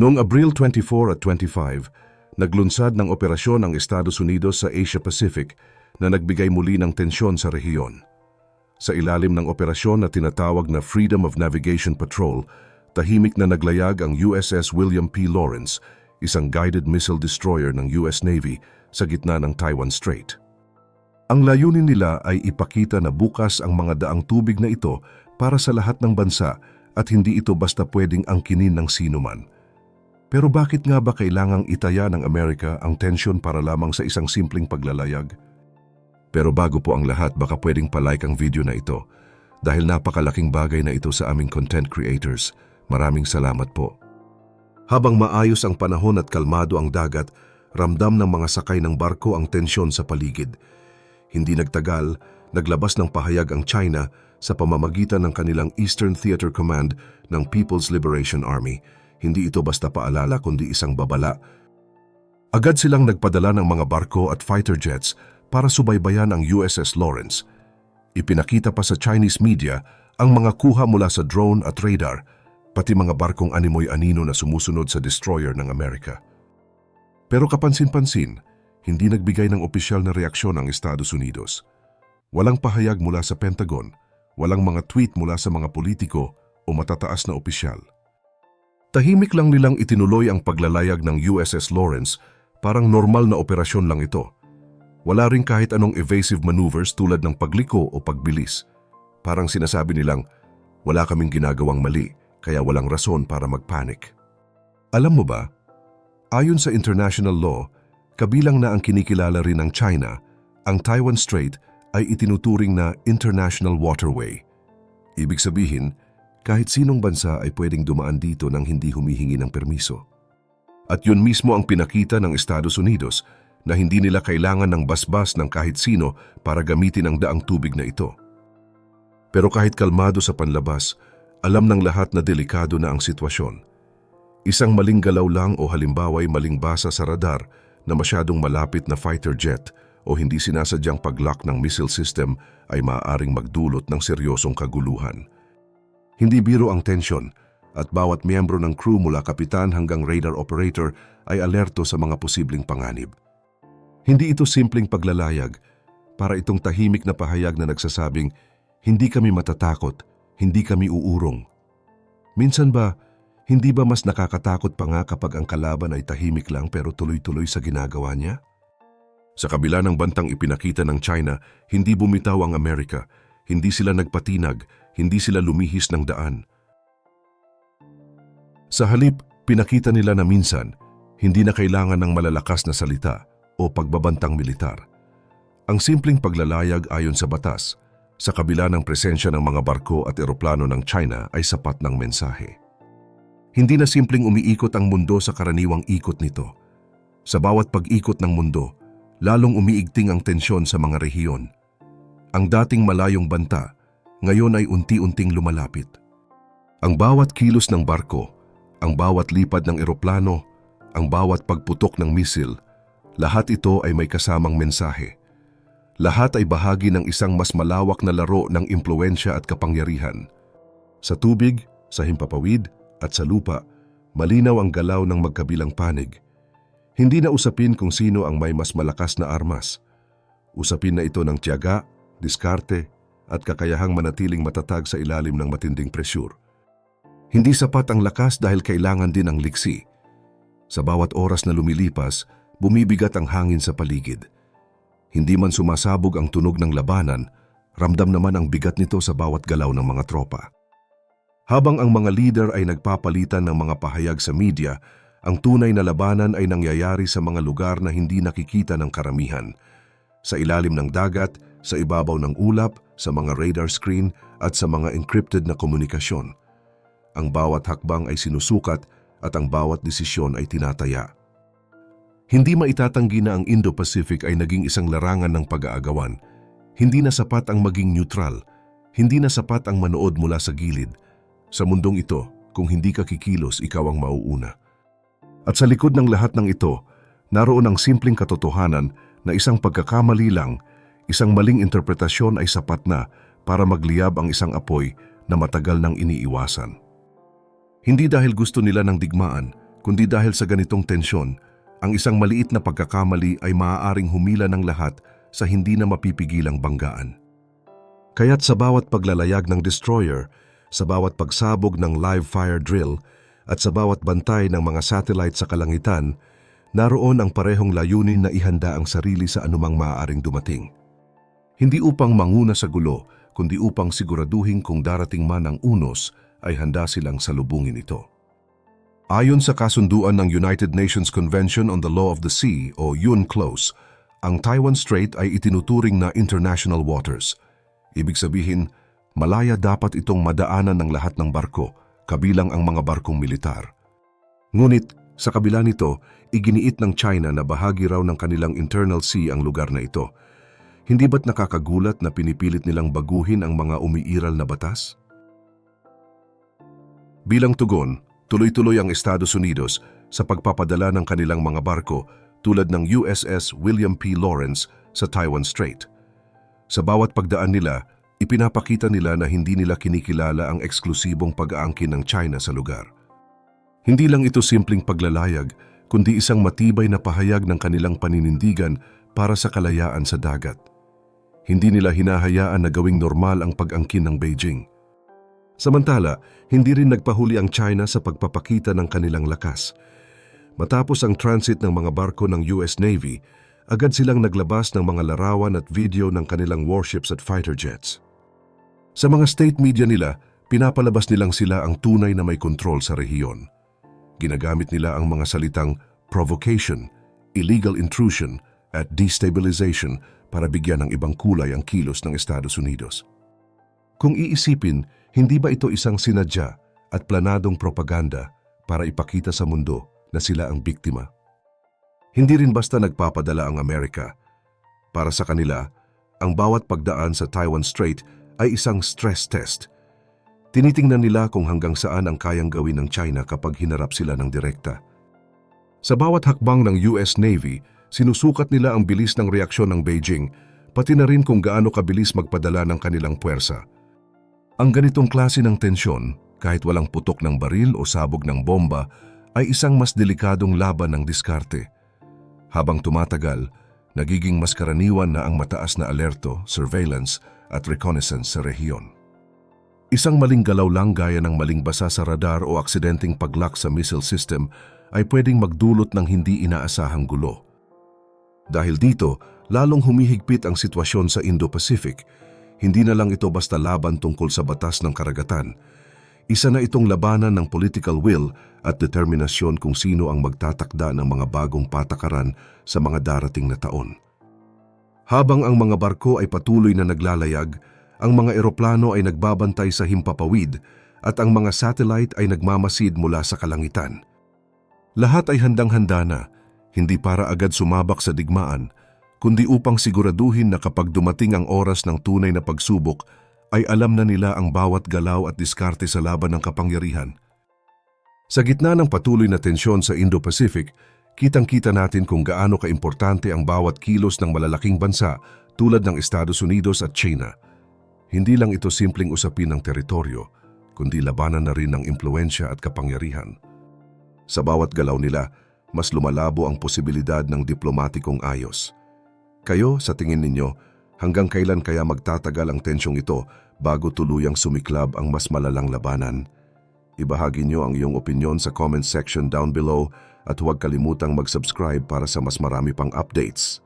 Noong Abril 24 at 25, naglunsad ng operasyon ang Estados Unidos sa Asia Pacific na nagbigay muli ng tensyon sa rehiyon. Sa ilalim ng operasyon na tinatawag na Freedom of Navigation Patrol, tahimik na naglayag ang USS William P. Lawrence, isang guided missile destroyer ng US Navy sa gitna ng Taiwan Strait. Ang layunin nila ay ipakita na bukas ang mga daang tubig na ito para sa lahat ng bansa at hindi ito basta pwedeng angkinin ng sinuman. Pero bakit nga ba kailangang itaya ng Amerika ang tensyon para lamang sa isang simpleng paglalayag? Pero bago po ang lahat, baka pwedeng palike ang video na ito dahil napakalaking bagay na ito sa aming content creators. Maraming salamat po. Habang maayos ang panahon at kalmado ang dagat, ramdam ng mga sakay ng barko ang tensyon sa paligid. Hindi nagtagal, naglabas ng pahayag ang China sa pamamagitan ng kanilang Eastern Theater Command ng People's Liberation Army. Hindi ito basta paalala kundi isang babala. Agad silang nagpadala ng mga barko at fighter jets para subaybayan ang USS Lawrence. Ipinakita pa sa Chinese media ang mga kuha mula sa drone at radar, pati mga barkong animoy anino na sumusunod sa destroyer ng Amerika. Pero kapansin-pansin, hindi nagbigay ng opisyal na reaksyon ang Estados Unidos. Walang pahayag mula sa Pentagon, walang mga tweet mula sa mga politiko o matataas na opisyal. Tahimik lang nilang itinuloy ang paglalayag ng USS Lawrence, parang normal na operasyon lang ito. Wala rin kahit anong evasive maneuvers tulad ng pagliko o pagbilis. Parang sinasabi nilang, wala kaming ginagawang mali, kaya walang rason para magpanik. Alam mo ba, ayon sa international law, kabilang na ang kinikilala rin ng China, ang Taiwan Strait ay itinuturing na international waterway. Ibig sabihin, kahit sinong bansa ay pwedeng dumaan dito nang hindi humihingi ng permiso. At yun mismo ang pinakita ng Estados Unidos na hindi nila kailangan ng basbas ng kahit sino para gamitin ang daang tubig na ito. Pero kahit kalmado sa panlabas, alam ng lahat na delikado na ang sitwasyon. Isang maling galaw lang o halimbawa'y maling basa sa radar na masyadong malapit na fighter jet o hindi sinasadyang pag-lock ng missile system ay maaaring magdulot ng seryosong kaguluhan. Hindi biro ang tensyon at bawat miyembro ng crew mula kapitan hanggang radar operator ay alerto sa mga posibleng panganib. Hindi ito simpleng paglalayag para itong tahimik na pahayag na nagsasabing hindi kami matatakot, hindi kami uurong. Minsan ba, hindi ba mas nakakatakot pa nga kapag ang kalaban ay tahimik lang pero tuloy-tuloy sa ginagawa niya? Sa kabila ng bantang ipinakita ng China, hindi bumitaw ang Amerika, hindi sila nagpatinag, hindi sila lumihis ng daan. Sa halip, pinakita nila na minsan, hindi na kailangan ng malalakas na salita o pagbabantang militar. Ang simpleng paglalayag ayon sa batas, sa kabila ng presensya ng mga barko at eroplano ng China ay sapat ng mensahe. Hindi na simpleng umiikot ang mundo sa karaniwang ikot nito. Sa bawat pag-ikot ng mundo, lalong umiigting ang tensyon sa mga rehiyon. Ang dating malayong banta, ngayon ay unti-unting lumalapit. Ang bawat kilos ng barko, ang bawat lipad ng eroplano, ang bawat pagputok ng misil, lahat ito ay may kasamang mensahe. Lahat ay bahagi ng isang mas malawak na laro ng impluensya at kapangyarihan. Sa tubig, sa himpapawid, at sa lupa, malinaw ang galaw ng magkabilang panig. Hindi na usapin kung sino ang may mas malakas na armas. Usapin na ito ng tiyaga, diskarte, at kakayahang manatiling matatag sa ilalim ng matinding presyur. Hindi sapat ang lakas dahil kailangan din ang liksi. Sa bawat oras na lumilipas, bumibigat ang hangin sa paligid. Hindi man sumasabog ang tunog ng labanan, ramdam naman ang bigat nito sa bawat galaw ng mga tropa. Habang ang mga leader ay nagpapalitan ng mga pahayag sa media, ang tunay na labanan ay nangyayari sa mga lugar na hindi nakikita ng karamihan. Sa ilalim ng dagat, sa ibabaw ng ulap, sa mga radar screen at sa mga encrypted na komunikasyon. Ang bawat hakbang ay sinusukat at ang bawat desisyon ay tinataya. Hindi maitatanggi na ang Indo-Pacific ay naging isang larangan ng pag-aagawan. Hindi na sapat ang maging neutral. Hindi na sapat ang manood mula sa gilid. Sa mundong ito, kung hindi ka kikilos, ikaw ang mauuna. At sa likod ng lahat ng ito, naroon ang simpleng katotohanan na isang pagkakamali lang, isang maling interpretasyon ay sapat na para magliyab ang isang apoy na matagal nang iniiwasan. Hindi dahil gusto nila ng digmaan, kundi dahil sa ganitong tensyon, ang isang maliit na pagkakamali ay maaaring humila ng lahat sa hindi na mapipigilang banggaan. Kaya't sa bawat paglalayag ng destroyer, sa bawat pagsabog ng live fire drill, at sa bawat bantay ng mga satellite sa kalangitan, naroon ang parehong layunin na ihanda ang sarili sa anumang maaaring dumating. Hindi upang manguna sa gulo, kundi upang siguraduhin kung darating man ang unos, ay handa silang salubungin ito. Ayon sa kasunduan ng United Nations Convention on the Law of the Sea o UNCLOS, ang Taiwan Strait ay itinuturing na international waters. Ibig sabihin, malaya dapat itong madaanan ng lahat ng barko, kabilang ang mga barkong militar. Ngunit, sa kabila nito, iginiit ng China na bahagi raw ng kanilang internal sea ang lugar na ito. Hindi ba't nakakagulat na pinipilit nilang baguhin ang mga umiiral na batas? Bilang tugon, tuloy-tuloy ang Estados Unidos sa pagpapadala ng kanilang mga barko tulad ng USS William P. Lawrence sa Taiwan Strait. Sa bawat pagdaan nila, ipinapakita nila na hindi nila kinikilala ang eksklusibong pag-aangkin ng China sa lugar. Hindi lang ito simpleng paglalayag, kundi isang matibay na pahayag ng kanilang paninindigan para sa kalayaan sa dagat. Hindi nila hinahayaan na gawing normal ang pag-angkin ng Beijing. Samantala, hindi rin nagpahuli ang China sa pagpapakita ng kanilang lakas. Matapos ang transit ng mga barko ng US Navy, agad silang naglabas ng mga larawan at video ng kanilang warships at fighter jets. Sa mga state media nila, pinapalabas nilang sila ang tunay na may kontrol sa rehiyon. Ginagamit nila ang mga salitang provocation, illegal intrusion at destabilization para bigyan ng ibang kulay ang kilos ng Estados Unidos. Kung iisipin, hindi ba ito isang sinadya at planadong propaganda para ipakita sa mundo na sila ang biktima? Hindi rin basta nagpapadala ang Amerika. Para sa kanila, ang bawat pagdaan sa Taiwan Strait ay isang stress test. Tinitingnan nila kung hanggang saan ang kayang gawin ng China kapag hinarap sila ng direkta. Sa bawat hakbang ng US Navy, sinusukat nila ang bilis ng reaksyon ng Beijing, pati na rin kung gaano kabilis magpadala ng kanilang puwersa. Ang ganitong klase ng tensyon, kahit walang putok ng baril o sabog ng bomba, ay isang mas delikadong laban ng diskarte. Habang tumatagal, nagiging mas karaniwan na ang mataas na alerto, surveillance at reconnaissance sa rehiyon. Isang maling galaw lang gaya ng maling basa sa radar o aksidenteng paglock sa missile system ay pwedeng magdulot ng hindi inaasahang gulo. Dahil dito, lalong humihigpit ang sitwasyon sa Indo-Pacific. Hindi na lang ito basta laban tungkol sa batas ng karagatan. Isa na itong labanan ng political will at determinasyon kung sino ang magtatakda ng mga bagong patakaran sa mga darating na taon. Habang ang mga barko ay patuloy na naglalayag, ang mga eroplano ay nagbabantay sa himpapawid at ang mga satellite ay nagmamasid mula sa kalangitan. Lahat ay handang-handa na, hindi para agad sumabak sa digmaan, kundi upang siguraduhin na kapag dumating ang oras ng tunay na pagsubok, ay alam na nila ang bawat galaw at diskarte sa laban ng kapangyarihan. Sa gitna ng patuloy na tensyon sa Indo-Pacific, kitang-kita natin kung gaano kaimportante ang bawat kilos ng malalaking bansa tulad ng Estados Unidos at China. Hindi lang ito simpleng usapin ng teritoryo, kundi labanan na rin ng impluensya at kapangyarihan. Sa bawat galaw nila, mas lumalabo ang posibilidad ng diplomatikong ayos. Kayo, sa tingin ninyo, hanggang kailan kaya magtatagal ang tensyong ito bago tuluyang sumiklab ang mas malalang labanan? Ibahagi nyo ang iyong opinion sa comment section down below at huwag kalimutang mag-subscribe para sa mas marami pang updates.